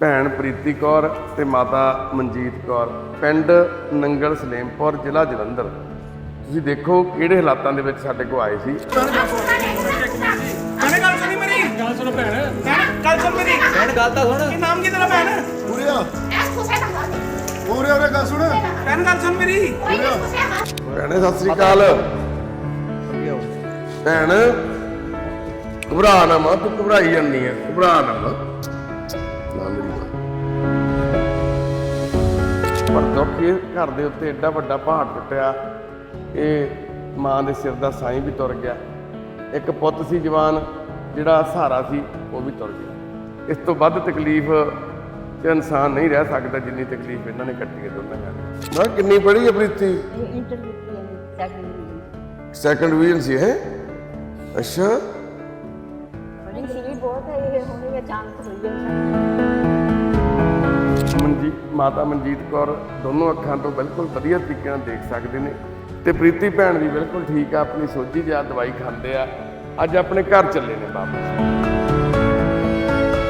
ਭੈਣ ਪ੍ਰੀਤੀ ਕੌਰ ਤੇ ਮਾਤਾ ਮਨਜੀਤ ਕੌਰ ਪਿੰਡ ਨੰਗਲ ਸਲੇਮਪੁਰ ਜ਼ਿਲ੍ਹਾ ਜਲੰਧਰ। ਤੁਸੀਂ ਦੇਖੋ ਕਿਹੜੇ ਹਾਲਾਤਾਂ ਦੇ ਵਿੱਚ ਸਾਡੇ ਕੋਲ ਆਏ ਸੀ। ਅਰੇ ਗੱਲ ਸੁਣੀ ਮੇਰੀ? ਗੱਲ ਸੁਣੋ ਭੈਣ। ਭੈਣ ਗੱਲ ਸੁਣ ਮੇਰੀ। ਭੈਣ ਗੱਲ ਤਾਂ ਸੁਣ। ਕੀ ਨਾਮ ਕੀ ਤੇਰਾ ਭੈਣ? ਉਰੇ ਆ। ਉਰੇ ਉਰੇ ਗੱਲ ਸੁਣ। ਭੈਣ ਗੱਲ ਸੁਣ ਮੇਰੀ। ਭੈਣੇ ਸਤਿ ਸ੍ਰੀ ਅਕਾਲ। ਭੈਣ ਘਬਰਾ ਨਾ ਮਾਂ ਤੂੰ ਘਬਰਾਈ ਜਾਂਦੀ ਹੈ ਘਬਰਾ ਨਾ ਮਾਂ। ਪਰ ਦੁੱਖ ਇਹ ਘਰ ਦੇ ਉੱਤੇ ਐਡਾ ਵੱਡਾ ਪਹਾੜ ਟੁੱਟਿਆ ਇਹ ਮਾਂ ਦੇ ਸਿਰ ਦਾ ਸਾਈਂ ਵੀ ਤੁਰ ਗਿਆ। ਇੱਕ ਪੁੱਤ ਸੀ ਜਵਾਨ ਜਿਹੜਾ ਸਹਾਰਾ ਸੀ ਉਹ ਵੀ ਤੁਰ ਗਿਆ। ਇਸ ਤੋਂ ਵੱਧ ਤਕਲੀਫ ਤੇ ਇਨਸਾਨ ਨਹੀਂ ਰਹਿ ਸਕਦਾ ਜਿੰਨੀ ਤਕਲੀਫ ਇਹਨਾਂ ਨੇ ਕੱਟੀ ਹੈ ਦੋਨਾਂ ਨੇ। ਮੈਂ ਕਿੰਨੀ ਪੜ੍ਹੀ ਹੈ Preeti? Interview second second division ਸੀ ਹੈ? ਅੱਛਾ। ਬੜੀ ਸੀ ਬਹੁਤ ਹੈ ਇਹ ਹੁਣ ਇਹ ਅਚਾਨਕ ਹੋਈ ਹੈ ਮਨਜੀਤ ਮਾਤਾ ਮਨਜੀਤ ਕੌਰ, ਦੋਨੋਂ ਅੱਖਾਂ ਤੋਂ ਬਿਲਕੁਲ ਵਧੀਆ ਤਰੀਕੇ ਨਾਲ ਦੇਖ ਸਕਦੇ ਨੇ ਤੇ ਪ੍ਰੀਤੀ ਭੈਣ ਵੀ ਬਿਲਕੁਲ ਠੀਕ ਆ, ਆਪਣੀ ਸੋਝੀ ਜਿਹਾ ਦਵਾਈ ਖਾਂਦੇ ਆ। ਅੱਜ ਆਪਣੇ ਘਰ ਚੱਲੇ ਨੇ ਵਾਪਸ।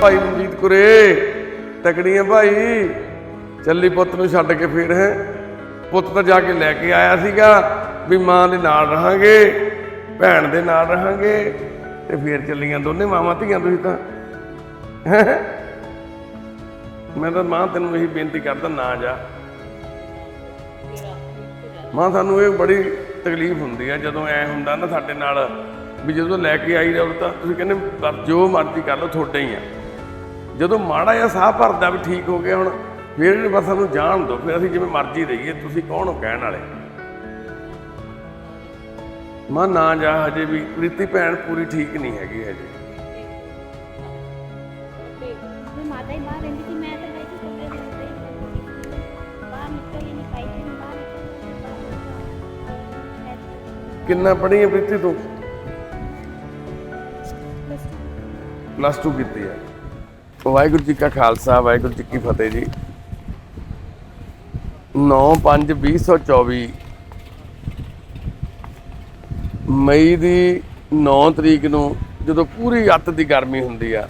ਭਾਈ ਮਨਜੀਤ ਕੁਰੇ, ਤਕੜੀਆਂ ਭਾਈ, ਚੱਲੀ ਪੁੱਤ ਨੂੰ ਛੱਡ ਕੇ ਫੇਰ ਹੈ। ਪੁੱਤ ਤਾਂ ਜਾ ਕੇ ਲੈ ਕੇ ਆਇਆ ਸੀਗਾ ਵੀ ਮਾਂ ਦੇ ਨਾਲ ਰਹਾਂਗੇ, ਭੈਣ ਦੇ ਨਾਲ ਰਹਾਂਗੇ ਤੇ ਫੇਰ ਚੱਲੀਆਂ ਦੋਨੇ ਮਾਵਾਂ ਧੀਆਂ ਤੁਸੀਂ ਤਾਂ। ਮੈਂ ਤਾਂ ਮਾਂ ਤੈਨੂੰ ਇਹੀ ਬੇਨਤੀ ਕਰਦਾ, ਨਾ ਜਾ। ਮਾਂ ਸਾਨੂੰ ਇਹ ਬੜੀ ਤਕਲੀਫ ਹੁੰਦੀ ਆ, ਜਦੋਂ ਐ ਹੁੰਦਾ ਨਾ ਸਾਡੇ ਨਾਲ ਵੀ ਜਦੋਂ ਲੈ ਕੇ ਆਈ ਜਾਓ ਤਾਂ ਤੁਸੀਂ ਕਹਿੰਦੇ ਜੋ ਮਰਜ਼ੀ ਕਰ ਲਓ, ਤੁਹਾਡਾ ਹੀ ਆ। ਜਦੋਂ ਮਾੜਾ ਜਿਹਾ ਸਾਹ ਭਰਦਾ ਵੀ ਠੀਕ ਹੋ ਗਿਆ ਹੁਣ, ਫਿਰ ਬਸ ਸਾਨੂੰ ਜਾਣ ਦਿਓ, ਫਿਰ ਅਸੀਂ ਜਿਵੇਂ ਮਰਜ਼ੀ ਰਹੀਏ, ਤੁਸੀਂ ਕੌਣ ਹੋ ਕਹਿਣ ਵਾਲੇ? ਮਾਂ, ਨਾ ਜਾ ਹਜੇ ਵੀ, ਪ੍ਰੀਤੀ ਭੈਣ ਪੂਰੀ ਠੀਕ ਨਹੀਂ ਹੈਗੀ ਹਜੇ। ਮਾਤਾ ਹੀ ਬਾਹਰ ਰਹਿੰਦੀ ਸੀ, ਮੈਂ ਕਿੰਨਾ ਪੜ੍ਹੀ ਹੈ ਪ੍ਰੀਤੀ ਤੂੰ? ਪਲੱਸ 2 ਕੀਤੀ ਹੈ। ਵਾਹਿਗੁਰੂ ਜੀ ਕਾ ਖਾਲਸਾ ਵਾਹਿਗੁਰੂ ਜੀ ਕੀ ਫਤਿਹ ਜੀ। 9/5/2024 ਮਈ ਦੀ 9 ਤਰੀਕ ਨੂੰ ਜਦੋਂ ਪੂਰੀ ਅੱਤ ਦੀ ਗਰਮੀ ਹੁੰਦੀ ਆ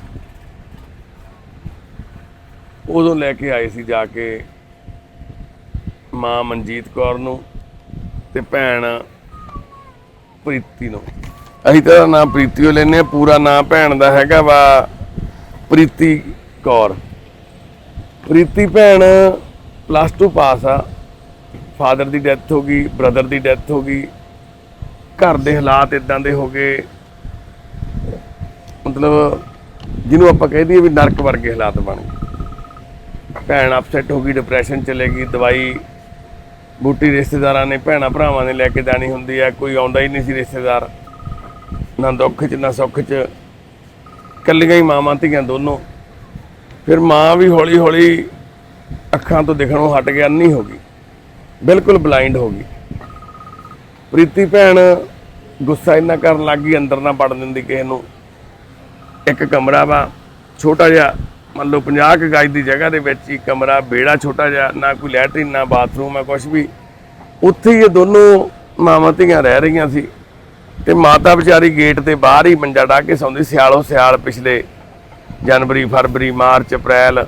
ਉਦੋਂ ਲੈ ਕੇ ਆਏ ਸੀ ਜਾ ਕੇ ਮਾਂ ਮਨਜੀਤ ਕੌਰ ਨੂੰ ਤੇ ਭੈਣ ਪ੍ਰੀਤੀ ਨੂੰ। ਅਸੀਂ ਤਾਂ ਉਹਦਾ ਨਾਮ ਪ੍ਰੀਤੀਓ ਲੈਨੇ ਆ ਪੂਰਾ ਨਾਮ ਭੈਣ ਦਾ ਹੈਗਾ ਵਾ ਪ੍ਰੀਤੀ ਕੌਰ। ਪ੍ਰੀਤੀ ਭੈਣ ਪਲੱਸ 2 ਪਾਸ ਆ। ਫਾਦਰ ਦੀ ਡੈਥ ਹੋ ਗਈ ਬ੍ਰਦਰ ਦੀ ਡੈਥ ਹੋ ਗਈ। ਘਰ ਦੇ ਹਾਲਾਤ ਇਦਾਂ ਦੇ ਹੋ ਗਏ। ਮਤਲਬ ਜਿਹਨੂੰ ਆਪਾਂ ਕਹਿ ਦਈਏ ਵੀ ਨਰਕ ਵਰਗੇ ਹਾਲਾਤ ਬਣ ਗਏ। ਭੈਣ ਅਪਸੈਟ ਹੋ ਗਈ ਡਿਪਰੈਸ਼ਨ ਚਲੇ ਗਈ, ਦਵਾਈ ਬੂਟੀ ਰਿਸ਼ਤੇਦਾਰਾਂ ਨੇ ਭੈਣਾ ਭਰਾਵਾਂ ਨੇ ਲੈ ਕੇ ਜਾਣੀ ਹੁੰਦੀ ਆ, ਕੋਈ ਆਉਂਦਾ ਹੀ ਨਹੀਂ ਸੀ ਰਿਸ਼ਤੇਦਾਰ। ਨਾ ਦੁੱਖ 'ਚ, ਨਾ ਸੁੱਖ 'ਚ। ਕੱਲੀਆਂ ਹੀ ਮਾਵਾਂ ਧੀਆਂ ਦੋਨੋਂ। ਫਿਰ ਮਾਂ ਵੀ ਹੌਲੀ ਹੌਲੀ ਅੱਖਾਂ ਤੋਂ ਦਿਖਣੋਂ ਹਟ ਗਿਆ ਅੰਨੀ ਹੋ ਗਈ। ਬਿਲਕੁਲ ਬਲਾਈਂਡ ਹੋ ਗਈ। ਪ੍ਰੀਤੀ ਭੈਣ ਗੁੱਸਾ ਇੰਨਾ ਕਰਨ ਲੱਗ ਗਈ, ਅੰਦਰ ਨਾ ਵੜ ਦਿੰਦੀ ਕਿਸੇ ਨੂੰ। ਇੱਕ ਕਮਰਾ ਵਾ, ਛੋਟਾ ਜਿਹਾ ਮੰਨ ਲਓ 50 ਕੁ ਗਜ ਦੀ ਜਗ੍ਹਾ ਦੇ ਵਿੱਚ ਹੀ ਕਮਰਾ ਬੇੜਾ ਛੋਟਾ ਜਿਹਾ, ਨਾ ਕੋਈ ਲੈਟਰਿਨ, ਨਾ ਬਾਥਰੂਮ ਹੈ ਕੁਝ ਵੀ। ਉੱਥੇ ਹੀ ਇਹ ਦੋਨੋਂ ਮਾਵਾਂ ਧੀਆਂ ਰਹਿ ਰਹੀਆਂ ਸੀ। ਤੇ ਮਾਤਾ ਵਿਚਾਰੀ ਗੇਟ 'ਤੇ ਬਾਹਰ ਹੀ ਮੰਜਾ ਢਾ ਕੇ ਸੌਂਦੀ, ਸਿਆਲੋ ਸਿਆਲ ਪਿਛਲੇ ਜਨਵਰੀ, ਫਰਵਰੀ, ਮਾਰਚ, ਅਪ੍ਰੈਲ।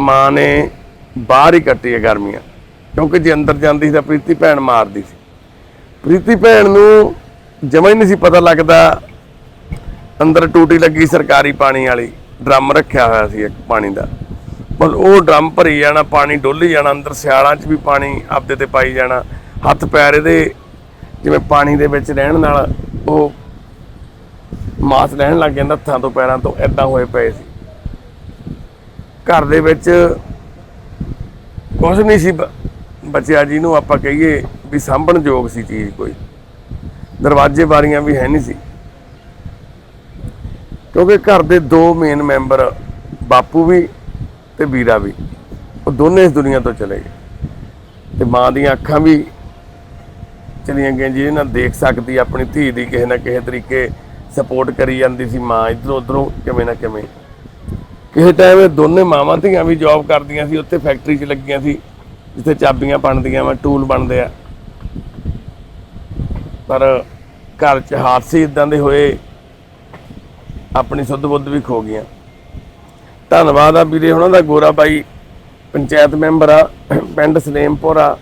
ਮਾਂ ਨੇ ਬਾਹਰ ਹੀ ਕੱਟੀ ਹੈ ਗਰਮੀਆਂ, ਕਿਉਂਕਿ ਜੇ ਅੰਦਰ ਜਾਂਦੀ ਸੀ ਤਾਂ ਪ੍ਰੀਤੀ ਭੈਣ ਮਾਰਦੀ ਸੀ। ਪ੍ਰੀਤੀ ਭੈਣ ਨੂੰ ਜਮਾ ਹੀ ਨਹੀਂ ਸੀ ਪਤਾ ਲੱਗਦਾ, ਅੰਦਰ ਟੂਟੀ ਲੱਗੀ ਸਰਕਾਰੀ ਪਾਣੀ ਵਾਲੀ। ਡਰਮ ਰੱਖਿਆ ਹੋਇਆ ਸੀ ਇੱਕ ਪਾਣੀ ਦਾ। ਬਸ ਉਹ ਡਰਮ ਭਰੀ ਜਾਣਾ, ਪਾਣੀ ਡੋਲੀ ਜਾਣਾ, ਅੰਦਰ ਸਿਆਲਾਂ 'ਚ ਵੀ ਪਾਣੀ ਆਪਦੇ ਤੇ ਪਾਈ ਜਾਣਾ। ਹੱਥ ਪੈਰ ਇਹਦੇ, ਜਿਵੇਂ ਪਾਣੀ ਦੇ ਵਿੱਚ ਰਹਿਣ ਨਾਲ ਉਹ ਮਾਸ ਲੈਣ ਲੱਗ ਜਾਂਦਾ ਹੱਥਾਂ ਤੋਂ, ਪੈਰਾਂ ਤੋਂ ਐਦਾਂ ਹੋਏ ਪਏ ਸੀ। ਘਰ ਦੇ ਵਿੱਚ ਕੁਝ ਨਹੀਂ ਸੀ, ਬ- ਬਚਿਆ ਜਿਹਨੂੰ ਆਪਾਂ ਕਹੀਏ ਵੀ ਸਾਂਭਣ ਯੋਗ ਸੀ ਚੀਜ਼ ਕੋਈ। ਦਰਵਾਜ਼ੇ ਬਾਰੀਆਂ ਵੀ ਹੈ ਨਹੀਂ ਸੀ। ਕਿਉਂਕਿ ਘਰ ਦੇ ਦੋ ਮੇਨ ਮੈਂਬਰ ਬਾਪੂ ਵੀ ਤੇ ਵੀਰਾ ਵੀ, ਉਹ ਦੋਨੇ ਇਸ ਦੁਨੀਆ ਤੋਂ ਚਲੇ ਗਏ। ਤੇ ਮਾਂ ਦੀਆਂ ਅੱਖਾਂ ਵੀ ਚਲੀਆਂ ਗਈਆਂ ਜਿਹਦੇ ਨਾਲ ਦੇਖ ਸਕਦੀ, ਆਪਣੀ ਧੀ ਦੀ ਕਿਸੇ ਨਾ ਕਿਸੇ ਤਰੀਕੇ ਸਪੋਰਟ ਕਰੀ ਜਾਂਦੀ ਸੀ ਮਾਂ, ਇਧਰੋਂ ਉਧਰੋਂ ਕਿਵੇਂ ਨਾ ਕਿਵੇਂ। ਕਿਸੇ ਟਾਈਮ ਇਹ ਦੋਨੇ ਮਾਵਾਂ ਧੀਆਂ ਵੀ ਜੌਬ ਕਰਦੀਆਂ ਸੀ, ਉੱਥੇ ਫੈਕਟਰੀ 'ਚ ਲੱਗੀਆਂ ਸੀ, ਜਿੱਥੇ ਚਾਬੀਆਂ ਬਣਦੀਆਂ ਵਾ ਟੂਲ ਬਣਦੇ ਆ। ਪਰ ਘਰ 'ਚ ਹਾਦਸੇ ਇਦਾਂ ਦੇ ਹੋਏ ਆਪਣੀ ਸੁੱਧ ਬੁੱਧ ਵੀ ਖੋ ਗਈਆਂ। ਧੰਨਵਾਦ ਆ ਵੀਰੇ ਉਹਨਾਂ ਦਾ, ਗੋਰਾ ਬਾਈ ਪੰਚਾਇਤ ਮੈਂਬਰ ਆ, ਪਿੰਡ ਸਲੇਮਪੁਰ ਆ,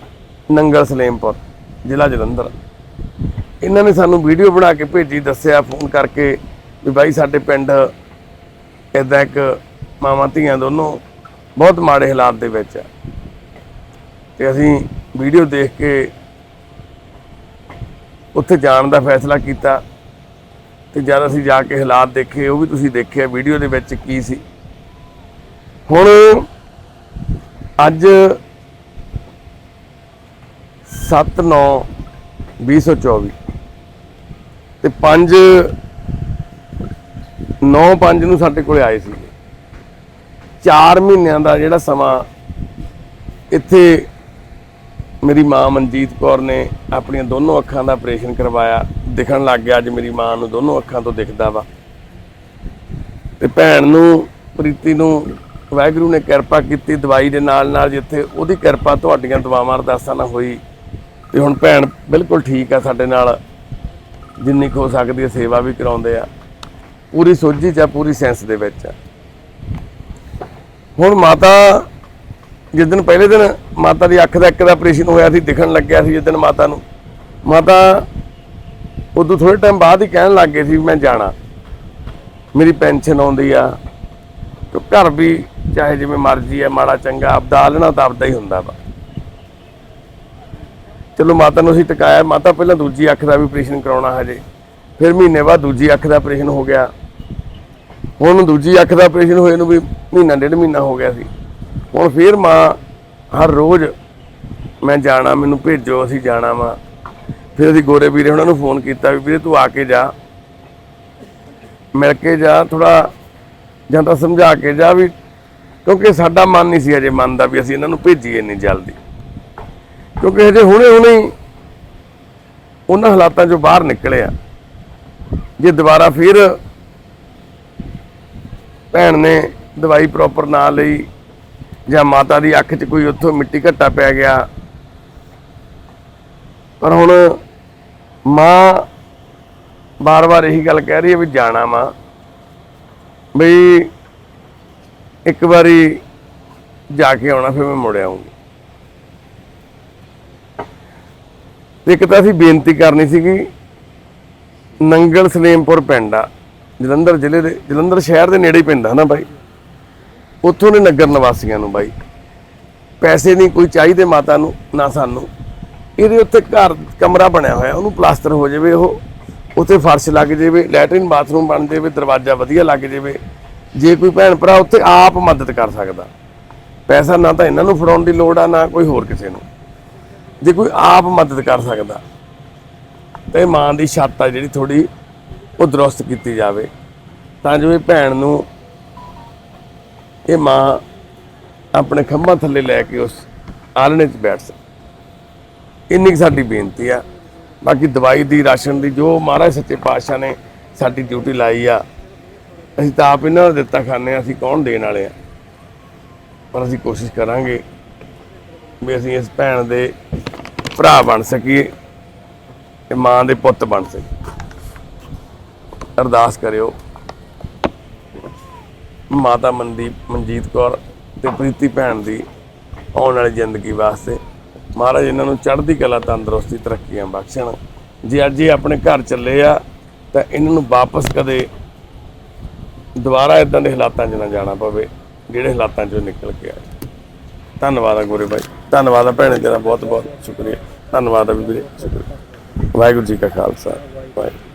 ਨੰਗਲ ਸਲੇਮਪੁਰ, ਜ਼ਿਲ੍ਹਾ ਜਲੰਧਰ। ਇਹਨਾਂ ਨੇ ਸਾਨੂੰ ਵੀਡੀਓ ਬਣਾ ਕੇ ਭੇਜੀ, ਦੱਸਿਆ, ਫੋਨ ਕਰਕੇ ਵੀ ਬਾਈ ਸਾਡੇ ਪਿੰਡ ਇਦਾਂ ਇੱਕ ਮਾਵਾਂ ਧੀਆਂ ਦੋਨੋਂ ਬਹੁਤ ਮਾੜੇ ਹਾਲਾਤ ਦੇ ਵਿੱਚ ਆ। ਤੇ ਅਸੀਂ ਵੀਡੀਓ ਦੇਖ ਕੇ ਉੱਥੇ ਜਾਣ ਦਾ ਫੈਸਲਾ ਕੀਤਾ। ਤੇ ਜਦ ਅਸੀਂ ਜਾ ਕੇ ਹਾਲਾਤ ਦੇਖੇ, ਉਹ ਵੀ ਤੁਸੀਂ ਦੇਖਿਆ, ਵੀਡੀਓ ਦੇ ਵਿੱਚ ਕੀ ਸੀ? ਹੁਣ ਅੱਜ 7 9 2024 ਤੇ 5 9 5 ਨੂੰ ਸਾਡੇ ਕੋਲੇ ਆਏ ਸੀ। 4 ਮਹੀਨਿਆਂ ਦਾ ਜਿਹੜਾ ਸਮਾਂ ਇੱਥੇ ਮੇਰੀ ਮਾਂ ਮਨਜੀਤ ਕੌਰ ਨੇ ਆਪਣੀਆਂ ਦੋਨੋਂ ਅੱਖਾਂ ਦਾ ਆਪਰੇਸ਼ਨ ਕਰਵਾਇਆ। ਦਿਖਣ ਲੱਗ ਗਿਆ ਅੱਜ ਮੇਰੀ ਮਾਂ ਨੂੰ ਦੋਨੋਂ ਅੱਖਾਂ ਤੋਂ ਦਿਖਦਾ ਵਾ। ਤੇ ਭੈਣ ਨੂੰ, ਪ੍ਰੀਤੀ ਨੂੰ ਵਾਹਿਗੁਰੂ ਨੇ ਕਿਰਪਾ ਕੀਤੀ ਦਵਾਈ ਦੇ ਨਾਲ ਨਾਲ ਜਿੱਥੇ ਉਹਦੀ ਕਿਰਪਾ ਤੁਹਾਡੀਆਂ ਦੁਆਵਾਂ ਅਰਦਾਸਾਂ ਨਾਲ ਹੋਈ। ਤੇ ਹੁਣ ਭੈਣ ਬਿਲਕੁਲ ਠੀਕ ਆ ਸਾਡੇ ਨਾਲ। ਜਿੰਨੀ ਕੁ ਹੋ ਸਕਦੀ ਹੈ ਸੇਵਾ ਵੀ ਕਰਾਉਂਦੇ ਆ। ਪੂਰੀ ਸੋਝੀ ਚ ਆ, ਪੂਰੀ ਸੈਂਸ ਦੇ ਵਿੱਚ ਆ। ਹੁਣ ਮਾਤਾ, ਜਿਸ ਦਿਨ ਪਹਿਲੇ ਦਿਨ ਮਾਤਾ ਦੀ ਅੱਖ ਦਾ ਇੱਕ ਦਾ ਆਪਰੇਸ਼ਨ ਹੋਇਆ ਸੀ, ਦਿਖਣ ਲੱਗਿਆ ਸੀ ਜਿਸ ਦਿਨ ਮਾਤਾ ਨੂੰ। ਮਾਤਾ ਉਦੋਂ ਥੋੜੇ ਟਾਈਮ ਬਾਅਦ ਹੀ ਕਹਿਣ ਲੱਗ ਗਏ ਸੀ ਵੀ ਮੈਂ ਜਾਣਾ। ਮੇਰੀ ਪੈਨਸ਼ਨ ਆਉਂਦੀ ਆ, ਤੇ ਘਰ ਵੀ ਚਾਹੇ ਜਿਵੇਂ ਮਰਜ਼ੀ ਆ, ਮਾੜਾ ਚੰਗਾ ਆਪਦਾ ਲੈਣਾ ਤਾਂ ਆਪਦਾ ਹੀ ਹੁੰਦਾ ਵਾ। ਚਲੋ ਮਾਤਾ ਨੂੰ ਅਸੀਂ ਟਿਕਾਇਆ, ਮਾਤਾ ਪਹਿਲਾਂ ਦੂਜੀ ਅੱਖ ਦਾ ਵੀ ਆਪਰੇਸ਼ਨ ਕਰਾਉਣਾ ਹਜੇ। ਫਿਰ ਮਹੀਨੇ ਬਾਅਦ ਦੂਜੀ ਅੱਖ ਦਾ ਆਪਰੇਸ਼ਨ ਹੋ ਗਿਆ। ਹੁਣ ਦੂਜੀ ਅੱਖ ਦਾ ਆਪਰੇਸ਼ਨ ਹੋਏ ਨੂੰ ਵੀ ਮਹੀਨਾ, ਡੇਢ ਮਹੀਨਾ ਹੋ ਗਿਆ ਸੀ। ਹੁਣ ਫਿਰ ਮਾਂ ਹਰ ਰੋਜ਼ ਮੈਂ ਜਾਣਾ, ਮੈਨੂੰ ਭੇਜੋ, ਅਸੀਂ ਜਾਣਾ ਵਾ। ਫਿਰ ਅਸੀਂ ਗੋਰੇ ਵੀਰੇ ਉਹਨਾਂ ਨੂੰ ਫੋਨ ਕੀਤਾ ਵੀ ਵੀਰੇ ਤੂੰ ਆ ਕੇ ਜਾ। ਮਿਲ ਕੇ ਜਾ ਥੋੜਾ ਜਾਂ ਤਾਂ ਸਮਝਾ ਕੇ ਜਾ ਵੀ ਕਿਉਂਕਿ ਸਾਡਾ ਮਨ ਨਹੀਂ ਸੀ ਅਜੇ ਮੰਨਦਾ ਵੀ ਅਸੀਂ ਇਹਨਾਂ ਨੂੰ ਭੇਜੀਏ ਇੰਨੀ ਜਲਦੀ। ਕਿਉਂਕਿ ਹਜੇ ਹੁਣੇ ਹੁਣੇ ਉਹਨਾਂ ਹਾਲਾਤਾਂ ਚੋਂ ਬਾਹਰ ਨਿਕਲੇ ਆ। ਜੇ ਦੁਬਾਰਾ ਫਿਰ ਭੈਣ ਨੇ ਦਵਾਈ ਪ੍ਰੋਪਰ ਨਾ ਲਈ ਜਾਂ ਮਾਤਾ ਦੀ ਅੱਖ 'ਚ ਕੋਈ ਉੱਥੋਂ ਮਿੱਟੀ ਘੱਟਾ ਪੈ ਗਿਆ। ਪਰ ਹੁਣ ਮਾਂ ਬਾਰ-ਬਾਰ ਇਹੀ ਗੱਲ ਕਹਿ ਰਹੀ ਹੈ ਵੀ ਜਾਣਾ ਮਾਂ। ਬਈ ਇੱਕ ਵਾਰੀ ਜਾ ਕੇ ਆਉਣਾ, ਫਿਰ ਮੈਂ ਮੁੜ ਆਉਂਗੀ ਇੱਕ ਤਾਂ ਅਸੀਂ ਬੇਨਤੀ ਕਰਨੀ ਸੀਗੀ, ਨੰਗਲ ਸਲੇਮਪੁਰ ਪਿੰਡ ਆ, ਜਲੰਧਰ ਜ਼ਿਲ੍ਹੇ ਦੇ, ਜਲੰਧਰ ਸ਼ਹਿਰ ਦੇ ਨੇੜੇ ਹੀ ਪੈਂਦਾ ਨਾ ਬਾਈ। ਉੱਥੋਂ ਦੇ ਨਗਰ ਨਿਵਾਸੀਆਂ ਨੂੰ ਬਾਈ। ਪੈਸੇ ਨਹੀਂ ਕੋਈ ਚਾਹੀਦੇ ਮਾਤਾ ਨੂੰ, ਨਾ ਸਾਨੂੰ। ਇਹਦੇ ਉੱਤੇ ਘਰ ਕਮਰਾ ਬਣਿਆ ਹੋਇਆ, ਉਹਨੂੰ ਪਲਾਸਟਰ ਹੋ ਜਾਵੇ ਉਹ, ਉੱਥੇ ਫਰਸ਼ ਲੱਗ ਜਾਵੇ, ਲੈਟਰਿਨ ਬਾਥਰੂਮ ਬਣ ਜਾਵੇ, ਦਰਵਾਜ਼ਾ ਵਧੀਆ ਲੱਗ ਜਾਵੇ। ਜੇ ਕੋਈ ਭੈਣ ਭਰਾ ਉੱਥੇ ਆਪ ਮਦਦ ਕਰ ਸਕਦਾ। ਪੈਸਾ ਨਾ ਤਾਂ ਇਹਨਾਂ ਨੂੰ ਫੜਾਉਣ ਦੀ ਲੋੜ ਆ, ਨਾ ਕੋਈ ਹੋਰ ਕਿਸੇ ਨੂੰ। ਜੇ ਕੋਈ ਆਪ ਮਦਦ ਕਰ ਸਕਦਾ, ਤੇ ਮਾਂ ਦੀ ਛੱਤ ਆ ਜਿਹੜੀ ਥੋੜੀ ਉਹ ਦਰੁਸਤ ਕੀਤੀ ਜਾਵੇ। ਤਾਂ ਜੋ ਇਹ ਭੈਣ ਨੂੰ ਇਹ ਮਾਂ ਆਪਣੇ ਖੰਭਾਂ ਥੱਲੇ ਲੈ ਕੇ ਉਸ ਆਲਣੇ 'ਚ ਬੈਠ ਸਕੇ। ਇੰਨੀ ਕੁ ਸਾਡੀ ਬੇਨਤੀ ਆ। ਬਾਕੀ ਦਵਾਈ ਦੀ, ਰਾਸ਼ਨ ਦੀ, ਜੋ ਮਹਾਰਾਜ ਸੱਚੇ ਪਾਤਸ਼ਾਹ ਨੇ ਸਾਡੀ ਡਿਊਟੀ ਲਾਈ ਆ, ਅਸੀਂ ਤਾਂ ਆਪ ਇਹਨਾਂ ਨੂੰ ਦਿੱਤਾ ਖਾਂਦੇ ਆ ਅਸੀਂ ਕੌਣ ਦੇਣ ਵਾਲੇ ਆ? ਪਰ ਅਸੀਂ ਕੋਸ਼ਿਸ਼ ਕਰਾਂਗੇ ਵੀ ਅਸੀਂ ਇਸ ਭੈਣ ਦੇ ਭਰਾ ਬਣ ਸਕੀਏ ਤੇ ਮਾਂ ਦੇ ਪੁੱਤ ਬਣ ਸਕੀਏ। ਅਰਦਾਸ ਕਰਿਓ। ਮਾਤਾ ਮਨਦੀਪ, ਮਨਜੀਤ ਕੌਰ ਤੇ ਪ੍ਰੀਤੀ ਭੈਣ ਦੀ ਆਉਣ ਵਾਲੀ ਜ਼ਿੰਦਗੀ ਵਾਸਤੇ ਮਹਾਰਾਜ, ਇਹਨਾਂ ਨੂੰ ਚੜ੍ਹਦੀ ਕਲਾ, ਤੰਦਰੁਸਤੀ, ਤਰੱਕੀਆਂ ਬਖਸ਼ਣ। ਜੇ ਅੱਜ ਇਹ ਆਪਣੇ ਘਰ ਚੱਲੇ ਆ, ਤਾਂ ਇਹਨਾਂ ਨੂੰ ਵਾਪਸ ਕਦੇ ਦੁਬਾਰਾ ਇਦਾਂ ਦੇ ਹਾਲਾਤਾਂ 'ਚ ਨਾ ਜਾਣਾ ਪਵੇ, ਜਿਹੜੇ ਹਾਲਾਤਾਂ 'ਚੋਂ ਨਿਕਲ ਕੇ ਆਏ। ਧੰਨਵਾਦ ਆ ਗੋਰੇ ਭਾਈ। ਧੰਨਵਾਦ ਆ ਭੈਣੇ, ਤੇਰਾ ਬਹੁਤ ਬਹੁਤ ਸ਼ੁਕਰੀਆ। ਧੰਨਵਾਦ ਆ ਵੀ ਵੀਰੇ, ਸ਼ੁਕਰੀਆ। ਵਾਹਿਗੁਰੂ ਜੀ ਕਾ ਖਾਲਸਾ। ਵਾਹਿਗੁਰੂ।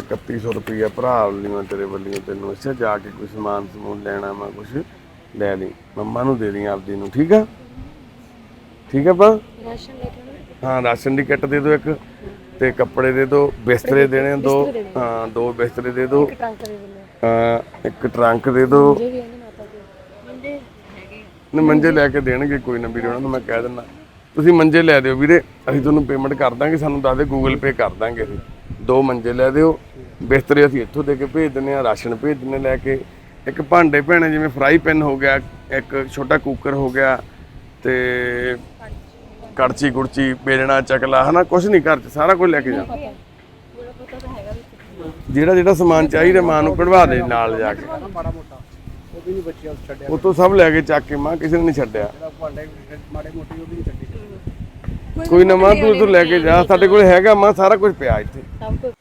ਹਾਲੇ 3100 ਰੁਪਈਆ ਭਰਾ ਵੱਲੋਂ ਤੇਰੇ ਵੱਲੋਂ ਤੈਨੂੰ ਅੱਛਾ ਜਾ ਕੇ ਕੋਈ ਸਮਾਨ ਸਮੂਨ ਲੈਣਾ ਮੈਂ ਕੁਛ ਲੈ ਲਈ। ਮੰਮਾ ਨੂੰ ਦੇ ਦੀ ਆਪਦੀ ਨੂੰ ਠੀਕ ਆ? ਠੀਕ ਆ ਪਾ ਹਾਂ ਰਾਸ਼ਨ ਦੀ ਕਿੱਟ ਦੇ ਦਿਓ ਇੱਕ ਤੇ ਕੱਪੜੇ ਦੇ ਦਿਓ ਬਿਸਤਰੇ ਦੇਣੇ ਦੋ ਹਾਂ ਦੋ ਬਿਸਤਰੇ ਦੇ ਦਿਓ। ਹਾਂ ਇੱਕ ਟਰੰਕ ਦੇ ਦਿਓ। ਨੇ ਮੰਜੇ ਲੈ ਕੇ ਦੇਣਗੇ ਕੋਈ ਨਾ ਵੀਰੇ ਉਹਨਾਂ ਨੂੰ ਮੈਂ ਕਹਿ ਦਿੰਦਾ। ਤੁਸੀਂ ਮੰਜੇ ਲੈ ਦਿਓ ਵੀਰੇ ਅਸੀਂ ਤੁਹਾਨੂੰ ਪੇਮੈਂਟ ਕਰ ਦਾਂਗੇ ਸਾਨੂੰ ਦੱਸ ਦੇ ਗੂਗਲ ਪੇ ਕਰ ਦਾਂਗੇ ਅਸੀਂ। ਦੋ ਮੰਜੇ ਲੈ ਦਿਓ। ਬਿਸਤਰੇ ਅਸੀਂ ਇੱਥੋਂ ਦੇ ਕੇ ਭੇਜ ਦਿੰਦੇ ਆ ਰਾਸ਼ਨ ਭੇਜ ਦਿੰਦੇ ਲੈ ਕੇ। ਇੱਕ ਭਾਂਡੇ ਭੈਣੇ, ਜਿਵੇਂ ਫਰਾਈ ਪੈਨ ਹੋ ਗਿਆ, ਇੱਕ ਛੋਟਾ ਕੁੱਕਰ ਹੋ ਗਿਆ ਤੇ ਕੜਚੀ ਗੁੜਚੀ ਬੇਲਣਾ ਚਕਲਾ, ਹਨਾ ਕੁਝ ਨਹੀਂ, ਘਰ ਚ ਸਾਰਾ ਕੁਝ ਲੈ ਕੇ ਜਾ। ਜਿਹੜਾ ਜਿਹੜਾ ਸਮਾਨ ਚਾਹੀਦਾ, ਮਾਂ ਨੂੰ ਕਢਵਾ ਦੇ ਨਾਲ ਜਾ ਕੇ। ਮਾੜਾ ਮੋਟਾ ਉਹ ਵੀ ਨਹੀਂ ਬੱਚਿਆ ਛੱਡਿਆ ਉਤੋਂ ਸਭ ਲੈ ਕੇ ਚੱਕ ਕੇ ਮਾਂ ਕਿਸੇ ਨੇ ਨਹੀਂ ਛੱਡਿਆ। ਮਾੜੇ ਮੋਟੇ ਉਹ ਵੀ ਨਹੀਂ ਛੱਡੀ ਕੋਈ ਨਾ ਮਾਂ ਤੂੰ ਤੂੰ ਲੈ ਕੇ ਜਾ, ਸਾਡੇ ਕੋਲ ਹੈਗਾ, ਮਾਂ ਸਾਰਾ ਕੁਝ ਪਿਆ ਇੱਥੇ। ਸਭ ਕੁਝ